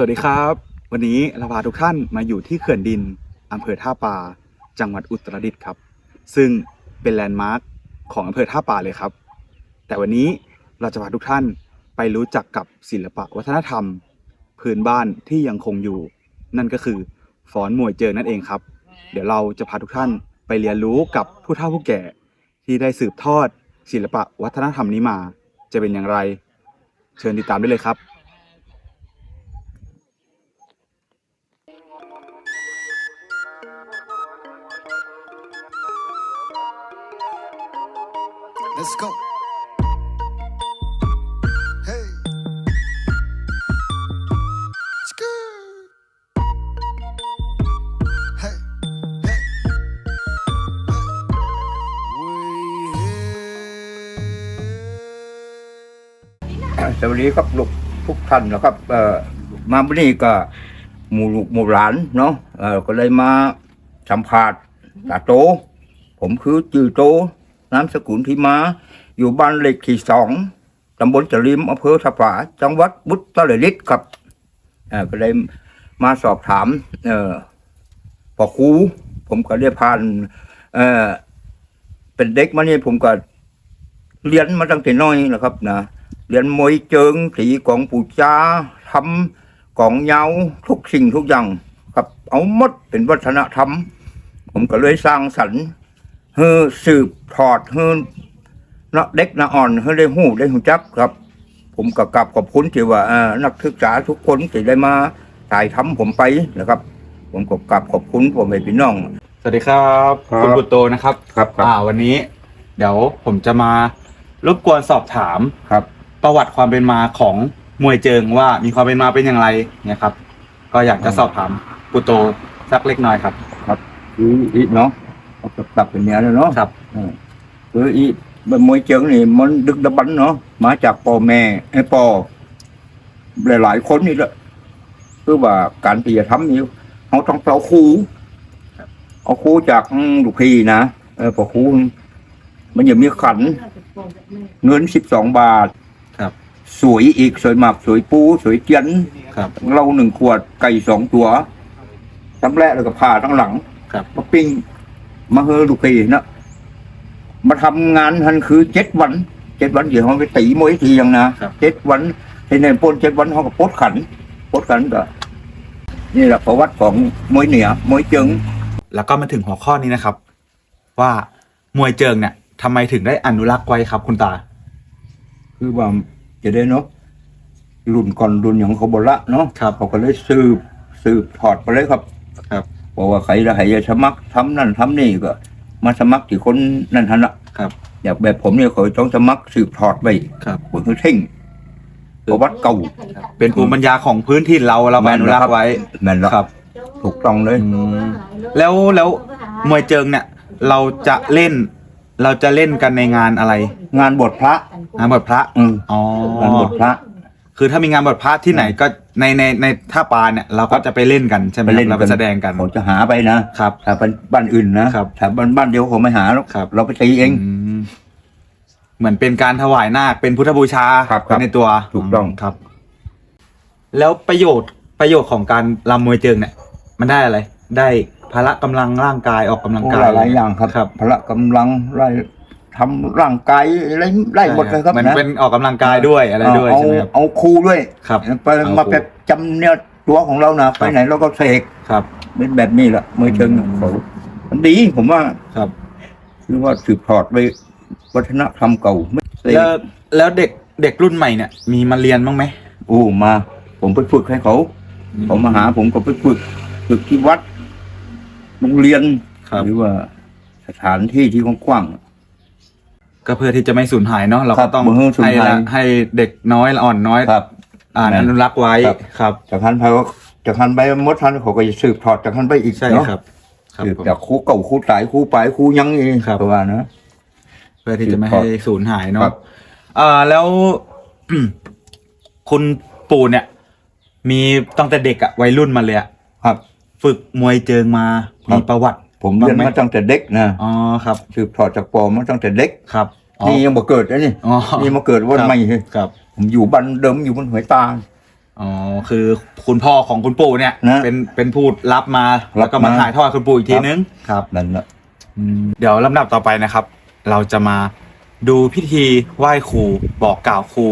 สวัสดีครับ วันนี้เราพาทุกท่านมาอยู่ที่เขื่อนดินอำเภอท่าปาจังหวัดอุตรดิตถ์ครับ ซึ่งเป็นแลนด์มาร์คของอำเภอท่าปาเลยครับ แต่วันนี้เราจะพาทุกท่านไปรู้จักกับศิลปะวัฒนธรรม พื้นบ้านที่ยังคงอยู่ นั่นก็คือฟ้อนมวยเจิงนั่นเองครับ เดี๋ยวเราจะพาทุกท่านไปเรียนรู้กับผู้เฒ่าผู้แก่ ที่ได้สืบทอดศิลปะวัฒนธรรมนี้มา จะเป็นอย่างไร เชิญติดตามได้เลยครับ Let's go. Hey. Hey. Hey. Hey. สวัสดีครับลูกทุกท่านนะครับเอ่อมาวันนี้ก็หมู่ลูกหมู่หลานเนาะเอ่อก็เลยมาสัมภาษณ์ตาโต ผมคือจือโต นามสกุลที่มา อยู่บ้านเลขที่สองตำบลจริมอำเภอสะผาจังหวัดบุตรฤทธิ์ครับอ่อก็เลยมาสอบถาม เอ่อพ่อครูผมก็ได้ผ่านเอ่อเป็นเด็กมาเนี่ยผมก็เรียนมาตั้งแต่น้อยนะครับนะเรียนมวยเจิงสีกองปู่จ้าทำกองเยาทุกสิ่งทุกอย่าง ครับเอาหมดเป็นวัฒนธรรม ผมก็เลยสร้างสรรค์ เฮือสืบถอดเฮือนักเด็กนักอ่อนเฮือได้หูได้หูจักครับ ผมก็กลับขอบคุณที่ว่าเอ่อนักศึกษาทุกคนที่ได้มาถ่ายทำผมไปนะครับ ผมก็กลับขอบคุณผมไปพี่น้อง สวัสดีครับครับคุณบุตโตนะครับครับครับอ่าวันนี้ เดี๋ยวผมจะมารบกวนสอบถามครับ ประวัติความเป็นมาของมวยเจิงว่ามีความเป็นมาเป็นอย่างไรเนี่ยครับ ก็อยากจะสอบถามบุตโตสักเล็กน้อยครับคืออีเนาะ เอากลับเป็นเนี้ยแล้วเนาะครับอืมคืออีบมวยเจิงนี่มันดึกดำบรรพ์เนาะมาจากพ่อแม่ไอ้พ่อหลายๆคนนี่แหละคือว่าการที่จะทำนี่เขาต้องเอาครูเอาครูจากลูกพี่นะเออพอครูมันยังมีขัน เงินสิบสองบาทครับ สวยอีกสวยหมักสวยปูสวยเจียนครับเราหนึ่งขวดไก่สองตัวทั้งแรกแล้วก็ผ่าทั้งหลัง ครับมาปิ้ง มาเฮอลูกพี่นะมาทำงานทันคือเจ็ดวันเจ็ดวันเดี๋ยวเขาไปตีมวยทีอย่างนะครับ เจ็ดวันในในปนเจ็ดวันเขาก็โพดขันโพดขันก็นี่แหละประวัติของมวยเหนือมวยเจิงแล้วก็มาถึงหัวข้อนี้นะครับ ว่ามวยเจิงเนี่ยทำไมถึงได้อนุรักษ์ไว้ครับ คุณตา คือว่าจะได้เนาะรุ่นก่อนรุ่นอย่างเขาบละเนาะครับ เขาก็เลยสืบสืบถอดไปเลยครับครั บบอกว่าใครละใครจะสมัครทำนั่นทำนี่ก็ มาสมัครที่คนนั่นทันละครับอยากแบบผมเนี่ยเขาต้องสมัครสืบถอดไปครับบนคือเท่งประวัติเก่าเป็นภูมิปัญญาของพื้นที่เราเราก็อนุรักษ์ไว้แม่นแล้วครับ ถูกต้องเลย แล้วแล้วมวยเจิงเนี่ย เราจะเล่น เราจะเล่นกันในงานอะไร งานบวชพระงานบวชพระอืมอ๋องานบวชพระ คือถ้ามีงานบวชพระที่ไหนก็ในในในท่าปาเนี่ยเราก็จะไปเล่นกันใช่ไหมไปเล่นเราไปแสดงกันเขาจะหาไปนะครับถ้าเป็นบ้านอื่นนะครับถ้าบ้านบ้านเดียวเขาไม่หาหรอกครับ เราไปตีเองมเหมือนเป็นการถวายนาคเป็นพุทธบูชาครับครับในตัวถูกต้องครับ แล้วประโยชน์ประโยชน์ของการรำมวยเจิงเนี่ย มันได้อะไร ได้พละกำลังร่างกายออกกำลังโอ้กายหลายๆอย่างครับครับพละกำลังไล่ ทำร่างกายอะไรไล่หมดเลยครับเหมือนนะเป็นออกกำลังกายด้วยอะไรด้วยเอาใช่ไหมครับเอาครูด้วยครับไปเอามาครูแบบจำเนี่ยตัวของเรานะไปไหนเราก็เสกครับ เป็นแบบนี้แหละมือเชิงอืมเขามันดีผมว่าครับคือว่าสืบทอดไปวัฒนธรรมเก่าไม่เสกแล้วแล้วเด็กเด็กรุ่นใหม่เนี่ยมีมาเรียนบ้างไหมโอ้มา ผมไปฝึกให้เขาเขามาหาผมก็ไปฝึกฝึกที่วัดโรงเรียนครับหรือว่าสถานที่ที่กว้าง ก็เพื่อที่จะไม่สูญหายเนาะเราครัก็บต้องบ่ให้สูญให้หาย ละให้เด็กน้อยละอ่อนน้อยๆครับ อ่านนั่อนนุรักษ์ไว้ครับ ครับ จากทันไปว่าจากทันไปมดทันเขาก็จะสืบทอดจากทันไปอีกใช่เนาะครับครับสืบผม จากครูเก่าครูสายครูปลายครูยังเองครับ ประมาณนะ เพื่อที่จะไม่สืบทอให้ดสูญหายครัเนาะบ อ่าแล้ว คุณปู่เนี่ย มีตั้งแต่เด็กอะวัยรุ่นมาเลยอะครับ ฝึกมวยเจิงมา ครับ มีประวัติ ผมเรียนบ้งไหมาตั้งแต่เด็กนะอ๋อครับสืบทอดจากปอมาตั้งแต่เด็กครับอ๋อนี่ยังบ่เกิดนะนี่อ๋อนี่มาเกิดวันใหม่ครับ ผมอยู่บ้านเดิมอยู่บนหวยตาลอ๋อคือคุณพ่อของคุณปู่เนี่ยนะเป็นเป็นผู้รับมารัแล้วบก็มามาถ่ายทอดคุณปู่อีกทีนึงครับนั่นแหละอืมเดี๋ยวลำดับต่อไปนะครับ เราจะมาดูพิธีไหว้ครูบอกกล่าวครู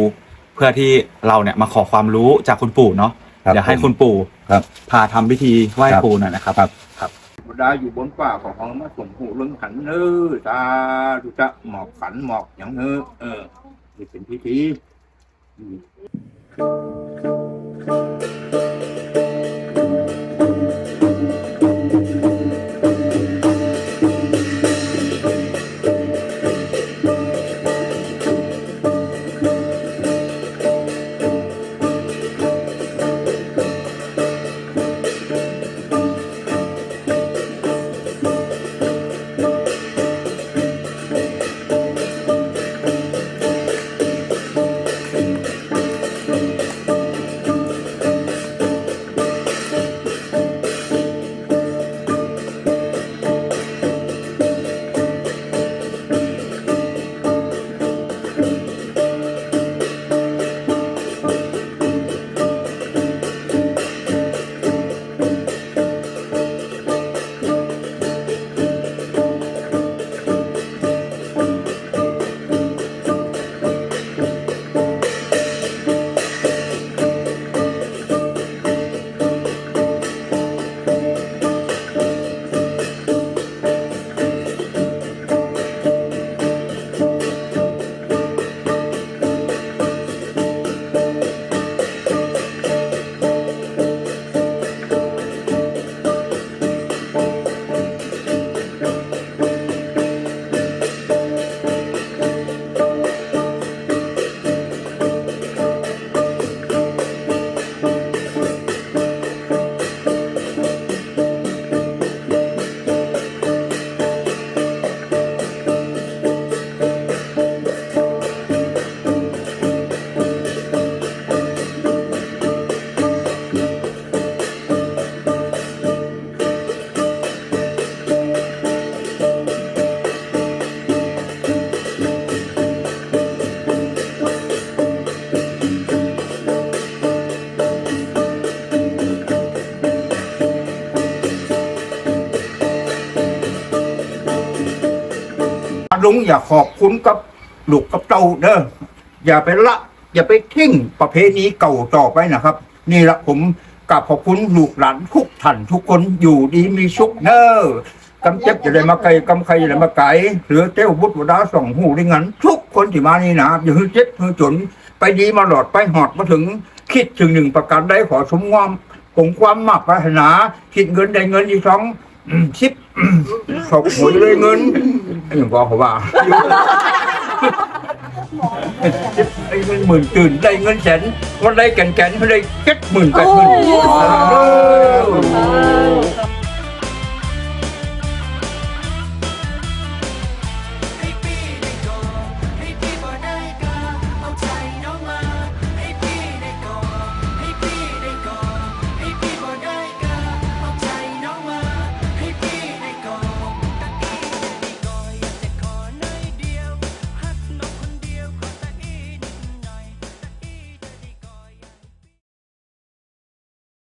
เพื่อที่เราเนี่ยมาขอความรู้จากคุณปู่เนาะครับเดี๋ยวให้ผมคุณปู่ครับพาทำพิธีไหว้ครับครูหน่อยนะครับครับครับบ ดาอยู่บนป่าของของมาส่งหูเรื่องขันเนอตาดูจะหมอกขันหมอกอย่างเนอเออนี่เป็นพิธีอืม ลุงอย่าขอบคุณกับลูกกับเต้าเด้ออย่าไปละ อย่าไปทิ้งประเพณีเก่าต่อไปนะครับ นี่ละผมกับขอบคุณลูกหลานทุกท่านทุกคนอยู่ดีมีสุขเนอกำเจ็บจะได้มาไกลกำใครจะได้มาไกลเหลือเต้วบุตรดาส่องหูได้งั้นทุกคนที่มานี่นะอย่าฮือเจ็บฮือจน ไปดีมาหลอดไปหอดมาถึง คิดถึงหนึ่งประการได้ขอสมงามคงความมากปรารถนา คิดเงินได้เงินอีกสองอืมชิปสอบหวยเลยเงิน ไอ้หยังบอกผมว่า ไอ้เงินหมื่นตื่นได้เงินแสนวันได้แก่นแก่นได้เจ็ดหมื่นแปดหมื่น โอ้